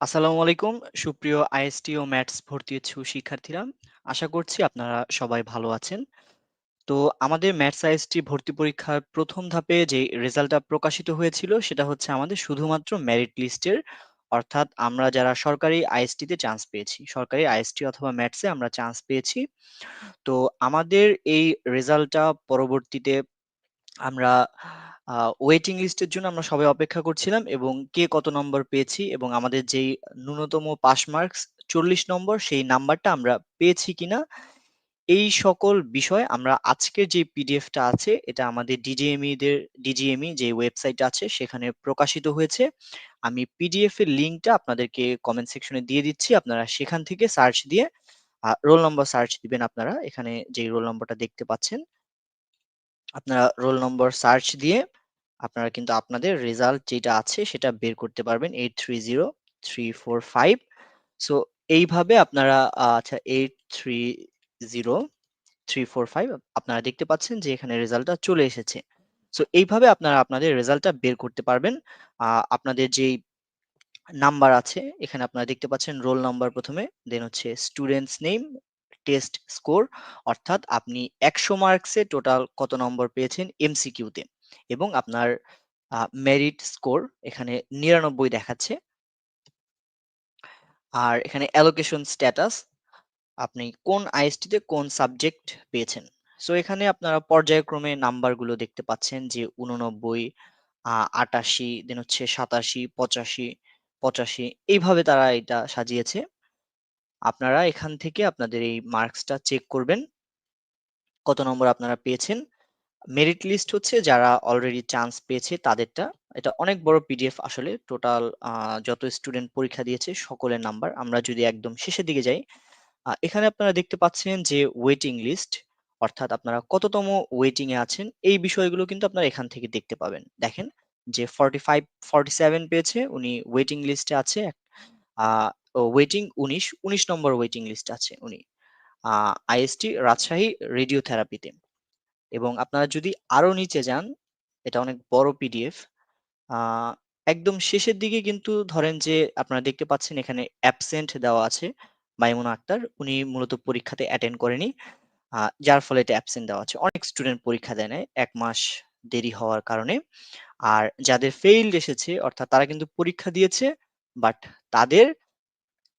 আসসালামু আলাইকুম। সুপ্রিয় আইএসটি ও ম্যাথস ভর্তি ইচ্ছুক শিক্ষার্থীরা, আশা করছি আপনারা সবাই ভালো আছেন। তো আমাদের ম্যাথস আইএসটি ভর্তি পরীক্ষার প্রথম ধাপে যে রেজাল্টটা প্রকাশিত হয়েছিল, সেটা হচ্ছে আমাদের শুধুমাত্র মেরিট লিস্টের অর্থাৎ আমরা যারা সরকারি আইএসটিতে চান্স পেয়েছি, সরকারি আইএসটি অথবা ম্যাথসে আমরা চান্স পেয়েছি। তো আমাদের এই রেজাল্টটা পরবর্তীতে আমরা ওয়েটিং লিস্টের জন্য আমরা সবাই অপেক্ষা করছিলাম এবং কে কত নম্বর পেয়েছি এবং আমাদের যেই ন্যূনতম পাস মার্কস চল্লিশ নম্বর, সেই নাম্বারটা আমরা পেয়েছি কিনা, এই সকল বিষয় আমরা আজকের যে পিডিএফটা আছে, এটা আমাদের ডিজিএমইদের ডিজিএমই যে ওয়েবসাইট আছে, সেখানে প্রকাশিত হয়েছে। আমি পিডিএফ এর লিঙ্কটা আপনাদেরকে কমেন্ট সেকশনে দিয়ে দিচ্ছি, আপনারা সেখান থেকে সার্চ দিয়ে রোল নম্বর সার্চ দিবেন আপনারা, এখানে যে রোল নম্বরটা দেখতে পাচ্ছেন। আপনারা রোল নম্বর সার্চ দিয়ে আপনারা কিন্তু আপনাদের রেজাল্ট যেটা আছে সেটা বের করতে পারবেন eight three zero, three four five. So এইভাবে আপনারা আচ্ছা eight three zero, three four five আপনারা দেখতে পাচ্ছেন যে এখানে রেজাল্টটা চলে এসেছে। সো এইভাবে আপনারা আপনাদের রেজাল্টটা বের করতে পারবেন। আপনাদের যেই নাম্বার আছে, এখানে আপনারা দেখতে পাচ্ছেন রোল নাম্বার প্রথমে, দেন হচ্ছে স্টুডেন্টস নেম টেস্ট স্কোর অর্থাৎ আপনি একশো মার্কসে টোটাল কত নম্বর পেয়েছেন এমসিকিউতে এবং আপনার মেরিট স্কোর এখানে নিরানব্বই দেখাচ্ছে। আর এখানে অ্যালোকেশন স্ট্যাটাস আপনি কোন আইএসটিতে কোন সাবজেক্ট পেয়েছেন? সো এখানে আপনারা পর্যায়ক্রমে নাম্বারগুলো দেখতে পাচ্ছেন যে উননব্বই আটাশি দেন হচ্ছে সাতাশি, পঁচাশি পঁচাশি, এইভাবে তারা এটা সাজিয়েছে। আপনারা এখান থেকে আপনাদের এই মার্কসটা চেক করবেন। কত নম্বর আপনারা পেয়েছেন। মেরিট লিস্ট হচ্ছে যারা অলরেডি চান্স পেয়েছে তাদেরটা। এটা অনেক বড় পিডিএফ আসলে। টোটাল যত স্টুডেন্ট পরীক্ষা দিয়েছে সকলের নাম্বার। আমরা যদি একদম শেষের দিকে যাই এখানে আপনারা দেখতে পাচ্ছেন যে ওয়েটিং লিস্ট অর্থাৎ আপনারা কততম ওয়েটিং এ আছেন, এই বিষয়গুলো কিন্তু আপনারা এখান থেকে দেখতে পাবেন। দেখেন যে ফর্টি ফাইভ ফর্টি সেভেন পেয়েছে, উনি ওয়েটিং লিস্টে আছে। ওয়েটিং উনিশ উনিশ নম্বর ওয়েটিং লিস্ট আছে উনি। আইএসটি রাজশাহী রেডিও থেরাপিতে এবং আপনারা যদি আরও নিচে যান, এটা অনেক বড় পিডিএফ একদম শেষের দিকে কিন্তু ধরেন যে আপনারা দেখতে পাচ্ছেন এখানে অ্যাবসেন্ট দেওয়া আছে মাইমুনা আক্তার, উনি মূলত পরীক্ষাতে অ্যাটেন্ড করেনি যার ফলে এটা অ্যাবসেন্ট দেওয়া আছে। অনেক স্টুডেন্ট পরীক্ষা দেয় না এক মাস দেরি হওয়ার কারণে। আর যাদের ফেইল্ড এসেছে, অর্থাৎ তারা কিন্তু পরীক্ষা দিয়েছে বাট তাদের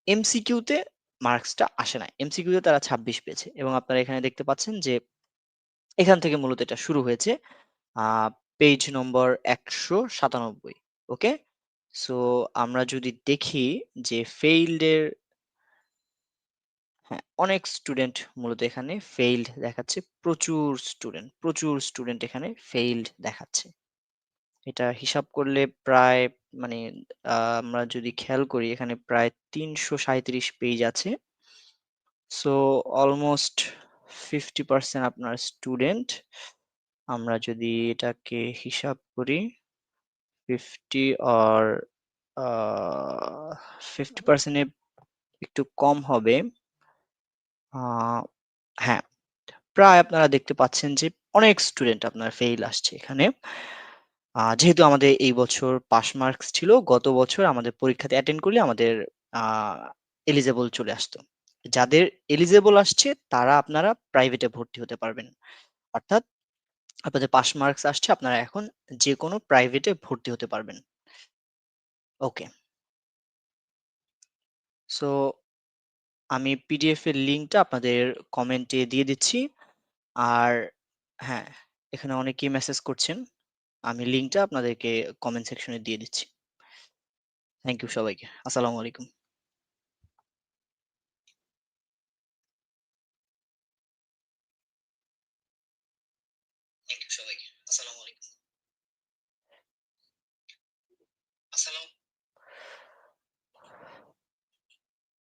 এমসিকিউতে মার্কসটা আসে না এমসিকিউতে তারা ছাব্বিশ পেয়েছে এবং আপনারা এখানে দেখতে পাচ্ছেন যে এখান থেকে মূলত এটা শুরু হয়েছে পেজ নম্বর একশো সাতানব্বই ওকে সো আমরা যদি দেখি যে ফেইল্ডের হ্যাঁ অনেক স্টুডেন্ট মূলত এখানে ফেইল্ড দেখাচ্ছে, প্রচুর স্টুডেন্ট প্রচুর স্টুডেন্ট এখানে ফেইল্ড দেখাচ্ছে। এটা হিসাব করলে প্রায় মানে আমরা যদি খেয়াল করি এখানে প্রায় তিনশো সাঁইত্রিশ পেজ আছে। সো অলমোস্ট ফিফটি পার্সেন্ট আপনার স্টুডেন্ট আমরা যদি এটাকে হিসাব করি ফিফটি আর ফিফটি পার্সেন্টে একটু কম হবে। হ্যাঁ প্রায় আপনারা দেখতে পাচ্ছেন যে অনেক স্টুডেন্ট আপনার ফেইল আসছে এখানে। যেহেতু আমাদের এই বছর পাস মার্কস ছিল, গত বছর আমাদের পরীক্ষাতে অ্যাটেন্ড করলে আমাদের এলিজেবল চলে আসতো। যাদের এলিজেবল আসছে, তারা আপনারা প্রাইভেটে ভর্তি হতে পারবেন। অর্থাৎ আপনাদের পাস মার্কস আসছে, আপনারা এখন যে কোনো প্রাইভেটে ভর্তি হতে পারবেন। ওকে। সো আমি পিডিএফ এর লিঙ্কটা আপনাদের কমেন্টে দিয়ে দিচ্ছি। আর হ্যাঁ এখানে অনেকেই মেসেজ করছেন। আমি লিঙ্কটা আপনাদেরকে কমেন্ট সেকশনে দিয়ে দিচ্ছি। থ্যাংক ইউ সবাইকে। আসসালামু আলাইকুম। সবাইকে। আসসালামু আলাইকুম।